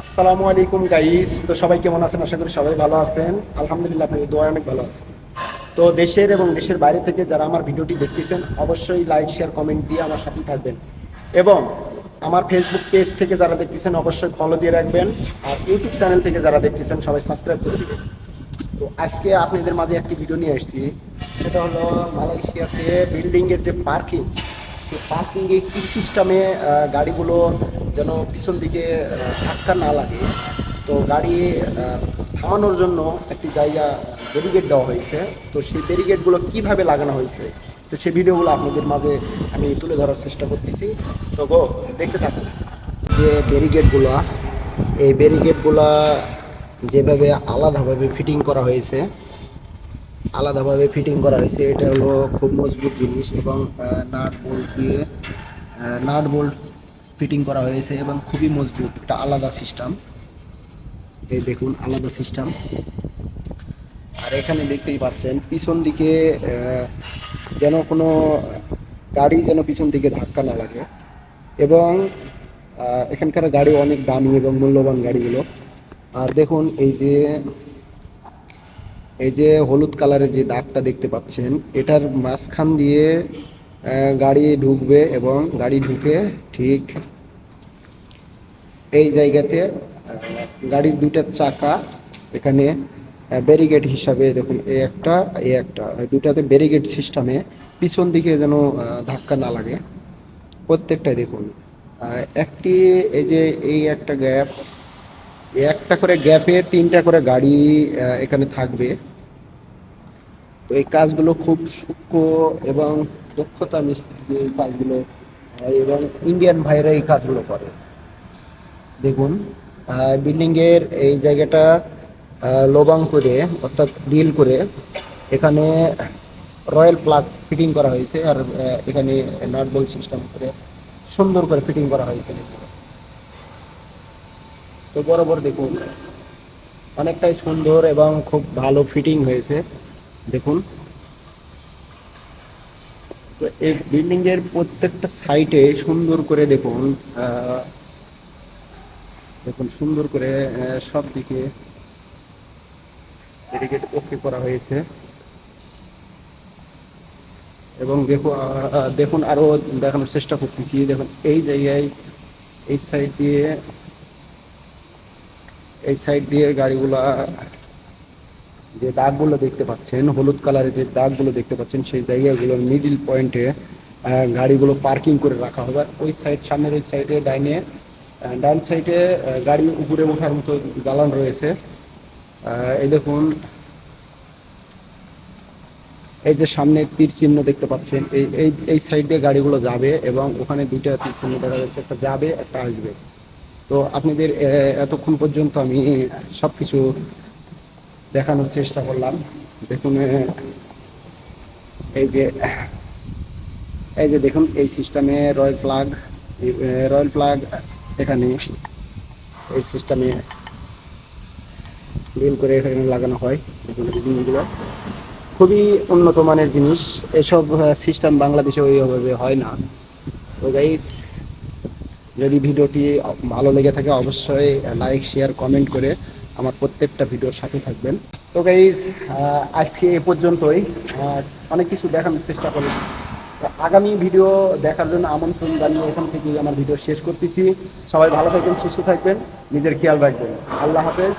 আসসালামু আলাইকুম গাইস তো সবাই কেমন আছেন? আশা করি সবাই ভালো আছেন। আলহামদুলিল্লাহ, আপনাদের দোয়া অনেক ভালো আছে। তো দেশের এবং দেশের বাইরে থেকে যারা আমার ভিডিওটি দেখতেছেন, অবশ্যই লাইক শেয়ার কমেন্ট দিয়ে আমার সাথেই থাকবেন। এবং আমার ফেসবুক পেজ থেকে যারা দেখতেছেন, অবশ্যই ফলো দিয়ে রাখবেন। আর ইউটিউব চ্যানেল থেকে যারা দেখতেছেন, সবাই সাবস্ক্রাইব করে দিবেন। তো আজকে আপনাদের মাঝে একটি ভিডিও নিয়ে আসছি। সেটা হলো মালয়েশিয়াতে বিল্ডিং এর যে পার্কিং সেই পার্কিং এ কি সিস্টেমে গাড়িগুলো যেন পিছন দিকে ধাক্কা না লাগে। তো গাড়ি থামানোর জন্য একটি জায়গা ব্যারিগেড দেওয়া হয়েছে। তো সেই ব্যারিগেডগুলো কীভাবে লাগানো হয়েছে? তো সেই ভিডিওগুলো আপনাদের মাঝে আমি তুলে ধরার চেষ্টা করতেছি। তো গো, দেখতে থাকুন। যে ব্যারিগেডগুলো এই ব্যারিগেডগুলো যেভাবে আলাদাভাবে ফিটিং করা হয়েছে আলাদাভাবে ফিটিং করা হয়েছে। এটা হলো খুব মজবুত জিনিস এবং নাট বোল্ট দিয়ে নাট বোল্ট ফিটিং করা হয়েছে এবং খুবই মজবুত। এটা আলাদা সিস্টেম এই দেখুন, আলাদা সিস্টেম আর এখানে দেখতেই পাচ্ছেন, পিছন দিকে যেন কোনো গাড়ি যেন পিছন দিকে ধাক্কা না লাগে এবং এখানকার গাড়ি অনেক দামি এবং মূল্যবান গাড়িগুলো। আর দেখুন, এই যে এই যে হলুদ কালারের যে দাগটা দেখতে পাচ্ছেন, এটার মাঝখান দিয়ে গাড়ি ঢুকবে এবং গাড়ি ঢুকে ঠিক এই জায়গাতে গাড়ির দুইটা চাকা এখানে ব্যারিগেড হিসাবে দেখুন, এ একটা এ একটা দুটাতে ব্যারিগেড সিস্টেমে পিছন দিকে যেন ধাক্কা না লাগে। প্রত্যেকটাই দেখুন একটি, এই যে, এই একটা গ্যাপ একটা করে গ্যাপে, তিনটা করে গাড়ি এখানে থাকবে। তো এই কাজগুলো খুব সূক্ষ্ম এবং দক্ষতা মিস্ত্রি এই কাজগুলো এবং ইন্ডিয়ান ভাইরা এই কাজগুলো করে। দেখুন বিল্ডিং এর এই জায়গাটা লোবাং করে, অর্থাৎ ডিল করে, এখানে রয়্যাল প্লাগ ফিটিং করা হয়েছে আর এখানে নাট বল সিস্টেম করে সুন্দর করে ফিটিং করা হয়েছে। তো বরাবর দেখুন। অনেকটাই সুন্দর এবং খুব ভালো ফিটিং হয়েছে। দেখুন। তো এই বিল্ডিং এর প্রত্যেকটা সাইটে সুন্দর করে দেখুন দেখুন, সুন্দর করে সব দিকে ব্যারিকেড ওকে করা হয়েছে। এবং দেখো দেখুন, আরও দেখানোর চেষ্টা করতেছি। দেখুন, এই জায়গায়, এই সাইড দিয়ে এই সাইড দিয়ে গাড়িগুলা, যে দাগগুলো দেখতে পাচ্ছেন, হলুদ কালারের যে দাগগুলো দেখতে পাচ্ছেন, সেই জায়গাগুলোর মিডিল পয়েন্টে গাড়িগুলো পার্কিং করে রাখা হবে। ওই সাইড সামনের ওই সাইডে ডাইনে ডান সাইডে গাড়ি উপরে ওঠার মতো জ্বালান রয়েছে। এই দেখুন, এই যে সামনে তীর চিহ্ন দেখতে পাচ্ছেন, এই এই সাইড দিয়ে গাড়িগুলো যাবে এবং ওখানে দুইটা তীর চিহ্ন দেখা যাচ্ছে, একটা যাবে, একটা আসবে। তো আপনাদের এতক্ষণ পর্যন্ত আমি সব কিছু দেখানোর চেষ্টা করলাম। দেখুন এই যে এই যে দেখুন, এই সিস্টেমে রয়্যাল প্লাগ রয়্যাল প্লাগ এখানে, এই সিস্টেমে বিল করে এখানে লাগানো হয়। জিনিসগুলো খুবই উন্নত মানের জিনিস। এসব সিস্টেম বাংলাদেশে ওইভাবে হয় না। তো যদি ভিডিওটি ভালো লেগে থাকে অবশ্যই লাইক, শেয়ার, কমেন্ট করে আমার প্রত্যেকটা ভিডিওর সাথে থাকবেন। তো গাইজ আজকে এ পর্যন্তই। অনেক কিছু দেখানোর চেষ্টা করলাম। আগামী ভিডিও দেখার জন্য আমন্ত্রণ জানিয়ে এখান থেকে আমার ভিডিও শেষ করতেছি। সবাই ভালো থাকবেন, সুস্থ থাকবেন, নিজের খেয়াল রাখবেন। আল্লাহ হাফেজ।